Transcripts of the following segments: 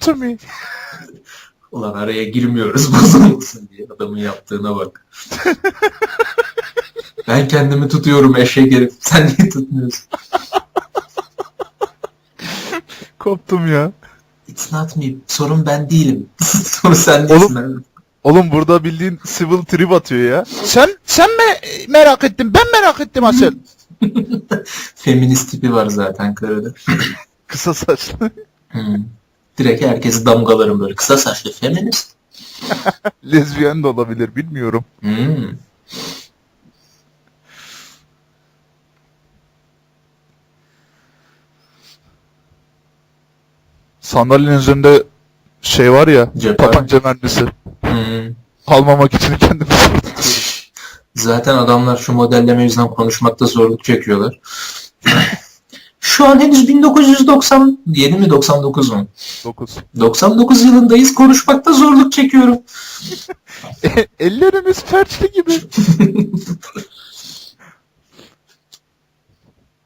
to me. Ulan araya girmiyoruz bozulmasın diye adamın yaptığına bak. ben kendimi tutuyorum eşek herif. Sen niye tutmuyorsun? Koptum ya. It's not me. Sorun ben değilim. Sorun sen değilsin. Oğlum. Oğlum burada bildiğin civil trip atıyor ya. Sen sen mi merak ettin? Ben merak ettim asıl. Feminist tipi var zaten karıda. Kısa saçlı. Hmm. Direkt herkesi damgalarım böyle. Kısa saçlı feminist. Lezbiyen de olabilir bilmiyorum. Hmm. Sandalyenin üzerinde şey var ya. Cep var. Tabanca mermisi. Hmm. Almamak için kendimi zor tutuyorum. Zaten adamlar şu modelleme yüzünden konuşmakta zorluk çekiyorlar. Şu an henüz 1997 mi 99 mu? 9. 99 yılındayız konuşmakta zorluk çekiyorum. Ellerimiz felçli gibi.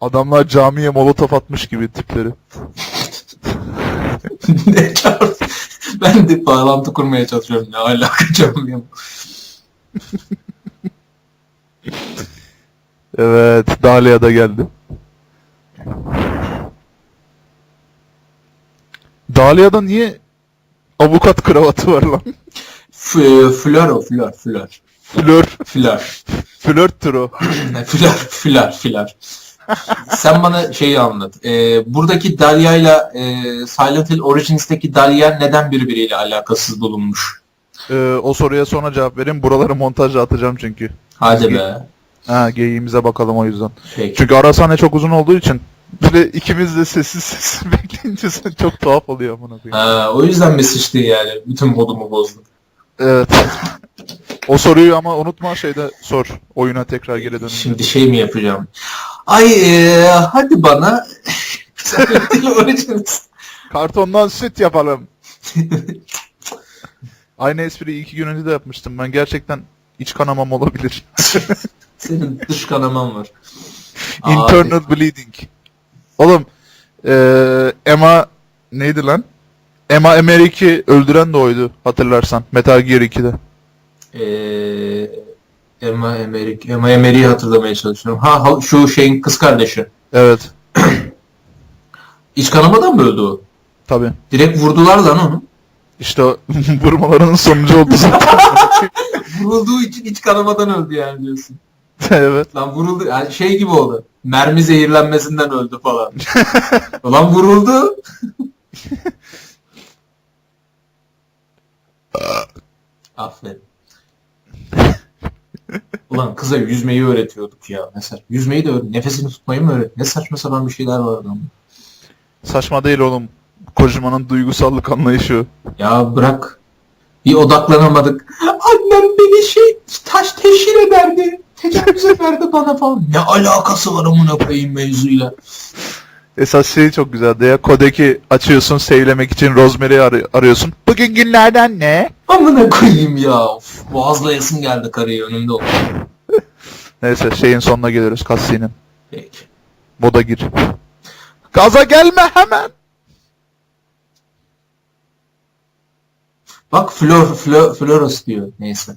Adamlar camiye molotof atmış gibi tipleri. ne? Ben de bağlantı kurmaya çalışıyorum. Ne alaka canım Evet, Dahlia da geldi. Dahlia'da niye avukat kravatı var lan? Flör o flör flör. Flör, Flör. flörttür o. flör flör flör. Sen bana şeyi anlat. Ee, buradaki Dahlia ile e, Silent Hill Origins'teki Dahlia neden birbiriyle alakasız bulunmuş? Ee, o soruya sonra cevap vereyim. Buraları montajla atacağım çünkü. Hadi be. Ha, geyiğimize bakalım o yüzden. Peki. Çünkü ara sahne çok uzun olduğu için böyle ikimiz de sessiz sessiz bekleyince sen çok tuhaf oluyor amına koyayım. Ha, o yüzden mi yani? Bütün modumu bozdun. Evet. o soruyu ama unutma şeyde sor. Oyuna tekrar geri dönünce. Şimdi şey mi yapacağım? Ay e, hadi bana. Kartondan süt yapalım. Aynı espriyi iki gün önce de yapmıştım. Ben gerçekten iç kanamam olabilir. Senin dış kanaman var. Internal bleeding. Oğlum eee Emma neydi lan? Emma Emeric'i öldüren de oydu hatırlarsan. Metal Gear 2'de. Eee e, Emma Emerik. Emma Emerik'i hatırlamaya çalışıyorum. Ha, ha şu şeyin kız kardeşi. Evet. İç kanamadan mı öldü o? Tabi. Direkt vurdular lan onu. İşte o vurmalarının sonucu oldu zaten. Vurulduğu için iç kanamadan öldü yani diyorsun. evet. Lan vuruldu. Yani şey gibi oldu. Mermi zehirlenmesinden öldü falan. Ulan vuruldu. Aferin. Ulan kıza yüzmeyi öğretiyorduk ya. Saçma. Yüzmeyi de öğret. Nefesini tutmayı mı öğret? Ne saçma sapan bir şeyler vardı ama. Saçma değil oğlum. Kojima'nın duygusallık anlayışı. Ya bırak. Bir odaklanamadık. Annem beni şey taş teşhir ederdi. Tecavüz ederdi bana falan. Ne alakası var amına koyayım mevzuyla. Esas şey çok güzeldi ya. Kodeki açıyorsun sevlemek için Rosemary'i ar- arıyorsun. Bugün günlerden ne? Amına koyayım ya. Of, boğazlayasım geldi karıyı önümde oldu. Neyse şeyin sonuna geliyoruz cutscene'in. Peki. Moda gir. Gaza gelme hemen. Bak flor, flor, floros diyor. Neyse.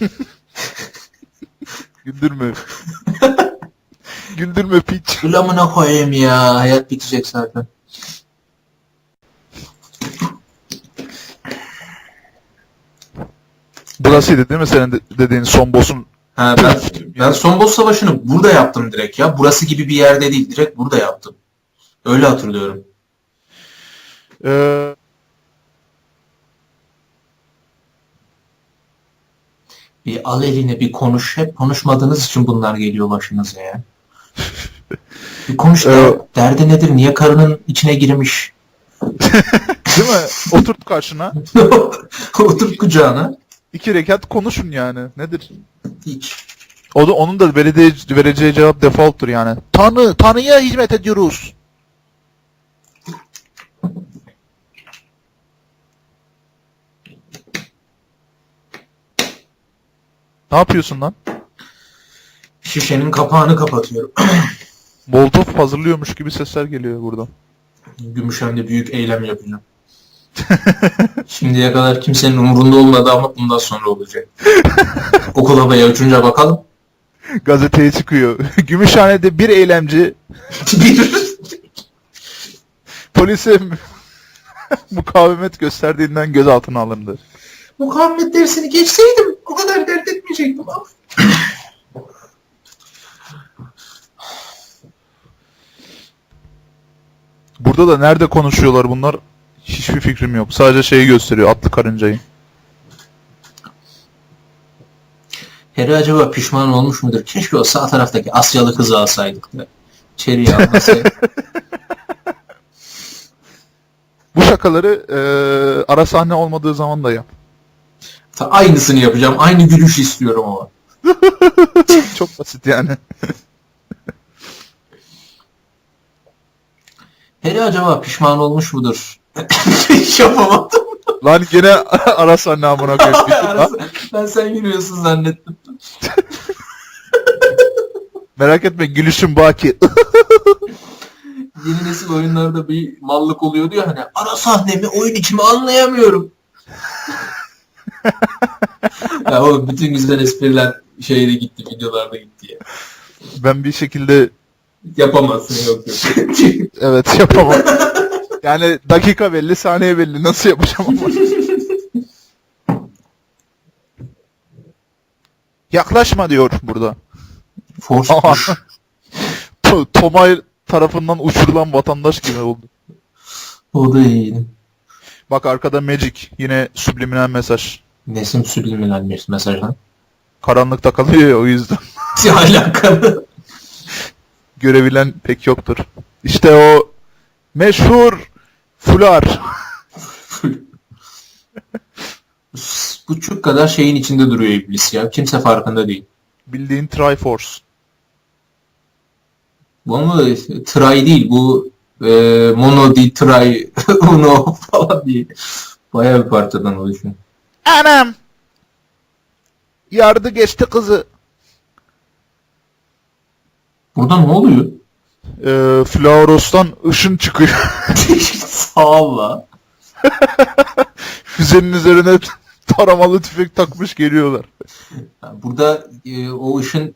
Güldürme. Güldürme piç. Ül amına koyayım ya. Hayat bitecek zaten. Burasıydı değil mi senin de- dediğin son boss'un? Ha, ben, ben son boss savaşını burada yaptım direkt ya. Burası gibi bir yerde değil. Direkt burada yaptım. Öyle hatırlıyorum. Ee, Bir al eline bir konuş. Hep konuşmadığınız için bunlar geliyor başınıza ya. Bir konuş da derdi nedir? Niye karının içine girmiş? değil mi? Oturt karşına. Otur kucağına. iki rekat konuşun yani. Nedir? Hiç. O da onun da vereceği, vereceği cevap default'tur yani. Tanrı, Tanrı'ya hizmet ediyoruz. Ne yapıyorsun lan? Şişenin kapağını kapatıyorum. Molotov hazırlıyormuş gibi sesler geliyor buradan. Gümüşhane'de büyük eylem yapacağım. Şimdiye kadar kimsenin umurunda olmadı ama bundan sonra olacak. Okul havaya uçunca bakalım. Gazeteye çıkıyor. Gümüşhane'de bir eylemci Bir polise mukavemet gösterdiğinden gözaltına alındı. Mukavemet dersini geçseydim o kadar dert etmeyecektim ama. Burada da nerede konuşuyorlar bunlar? Hiçbir fikrim yok. Sadece şeyi gösteriyor atlı karıncayı. Harry acaba pişman olmuş mudur? Keşke o sağ taraftaki Asyalı kızı alsaydık da. İçeriye almasaydık. Bu şakaları eee, ara sahne olmadığı zaman da yap. Aynısını yapacağım. Aynı gülüş istiyorum ama. Çok basit yani. Harry acaba pişman olmuş mudur? Yapamadım. Lan gene ara sahne amına koyayım. Ben sen gülüyorsun zannettim. Merak etme gülüşüm baki. Yeni nesil oyunlarda bir mallık oluyordu ya hani ara sahnemi oyun içimi anlayamıyorum. ya oğlum bütün güzel espriler şeyde gitti videolarda gitti ya. ben bir şekilde Yapamazsın yok yok. evet yapamam. Yani dakika belli, saniye belli. Nasıl yapacağım ama. Yaklaşma diyor burada. Force Tomay tarafından uçurulan vatandaş gibi oldu. O da iyiydi. Bak arkada Magic. Yine subliminal mesaj. Nesim subliminal bir mesaj lan. Karanlıkta kalıyor ya o yüzden. Ne alakalı? Görebilen pek yoktur. İşte o meşhur fular. Buçuk kadar şeyin içinde duruyor iblis ya. Kimse farkında değil. Bildiğin Triforce. Bu ama try değil. Bu e, mono değil try uno falan değil. Bayağı bir parçadan oluşuyor. Anam! Yardı geçti kızı. Burada ne oluyor? Ee, Flauros'tan ışın çıkıyor. Sağ ol la. Füzenin üzerine taramalı tüfek takmış geliyorlar. Burada e, o ışın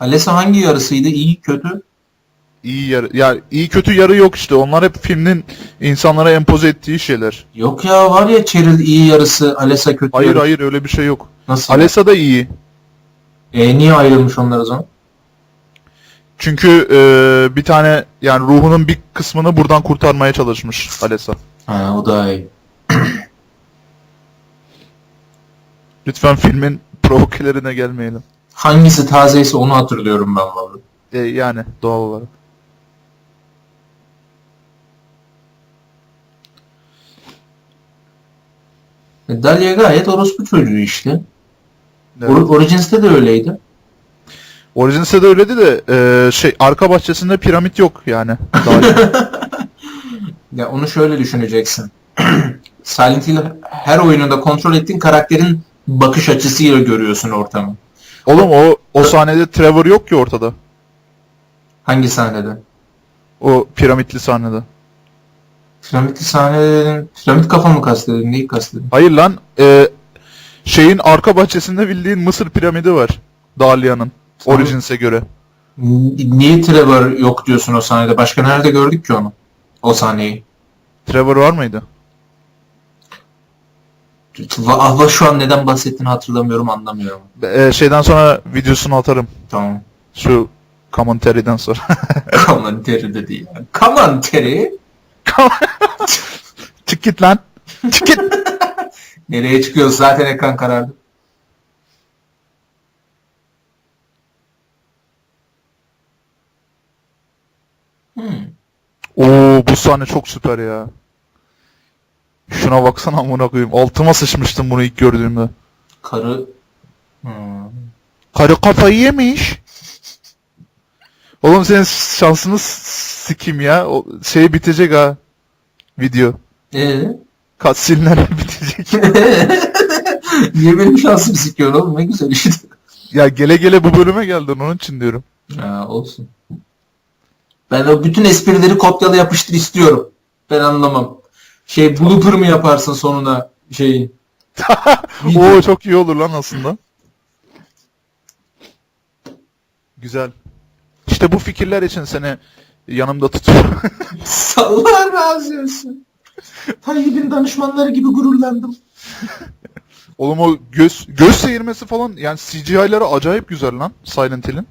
Alessa hangi yarısıydı? İyi kötü? İyi yarı, yani iyi kötü yarı yok işte. Onlar hep filmin insanlara empoze ettiği şeyler. Yok ya var ya Cheryl iyi yarısı, Alessa kötü Hayır yarısı. hayır öyle bir şey yok. Nasıl? Alessa da iyi. E, niye ayrılmış onlar o zaman? Çünkü e, bir tane yani ruhunun bir kısmını buradan kurtarmaya çalışmış Alessa. Ha, o da iyi. Lütfen filmin provokelerine gelmeyelim. Hangisi tazeyse onu hatırlıyorum ben vallahi. E, yani doğal olarak. E, Dalia gayet orospu çocuğu işte. Evet. Or- Origins'te de öyleydi. Origins'te de öyleydi de e, şey arka bahçesinde piramit yok yani. Ya onu şöyle düşüneceksin. Silent Hill her oyununda kontrol ettiğin karakterin bakış açısıyla görüyorsun ortamı. Oğlum o o sahnede Trevor yok ki ortada. Hangi sahnede? O piramitli sahnede. Piramit sahnelerin... Piramit kafa mı kastedin? Neyi kastedin? Hayır lan e, şeyin arka bahçesinde bildiğin Mısır piramidi var. Dalia'nın. Tamam. Origins'e göre. Niye Trevor yok diyorsun o sahnede? Başka nerede gördük ki onu? O sahneyi. Trevor var mıydı? Va- Allah şu an neden bahsettiğini hatırlamıyorum anlamıyorum. E, şeyden sonra videosunu atarım. Tamam. Şu commentary'den sonra. Commentary de değil. Commentary? Çık git lan. Çık git. Nereye çıkıyoruz? Zaten ekran karardı. Hmm. Oo bu sahne çok süper ya. Şuna baksana amına koyayım. Altıma sıçmıştım bunu ilk gördüğümde. Karı... Hmm. Karı kafayı yemiş. Oğlum senin şansını s- sikim ya. O şey bitecek ha. Video. Ee? Cutscene'ler bitecek. Niye benim şansım sikiyor oğlum? Ne güzel işte. ya gele gele bu bölüme geldin onun için diyorum. Ha, olsun. Ben o bütün esprileri kopyala yapıştır istiyorum. Ben anlamam. Şey blooper mı yaparsın sonuna şeyin? Oo çok iyi olur lan aslında. Güzel. İşte bu fikirler için seni yanımda tutuyorum. Allah razı olsun. Tayyip'in danışmanları gibi gururlandım. Oğlum o göz göz seyirmesi falan yani CGI'ları acayip güzel lan Silent Hill'in.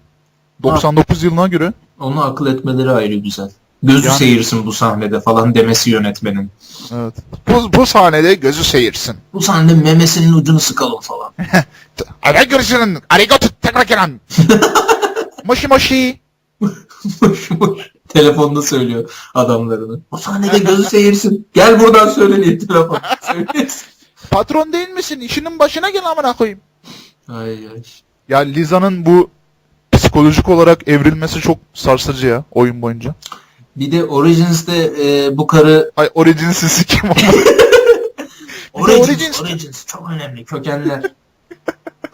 99 yılına göre. Onu akıl etmeleri ayrı güzel. Gözü Yani- seyirsin bu sahnede falan demesi yönetmenin. Evet. Bu, bu sahnede gözü seyirsin. Bu sahnede memesinin ucunu sıkalım falan. Ara görüşürün. Arigato tekrar Moshi moshi. boş boş. Telefonda söylüyor adamlarını. Bu sahnede gözü seyirsin. Gel buradan söyle diye telefon. Söylesin. Patron değil misin? İşinin başına gel amına koyayım. Ay ay. Ya Liza'nın bu psikolojik olarak evrilmesi çok sarsıcı ya oyun boyunca. Bir de Origins'te e, bu karı Ay Origins'i sikim ama. Origins, Origins. Origins çok önemli kökenler.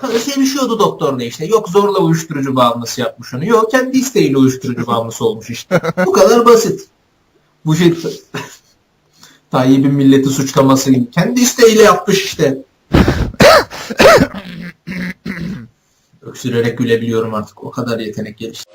Sevişiyordu doktorla işte. Yok zorla uyuşturucu bağımlısı yapmış onu. Yok kendi isteğiyle uyuşturucu bağımlısı olmuş işte. Bu kadar basit. Bu şey Tayyip'in milleti suçlaması gibi. Kendi isteğiyle yapmış işte. Öksürerek gülebiliyorum artık. O kadar yetenek gelişti.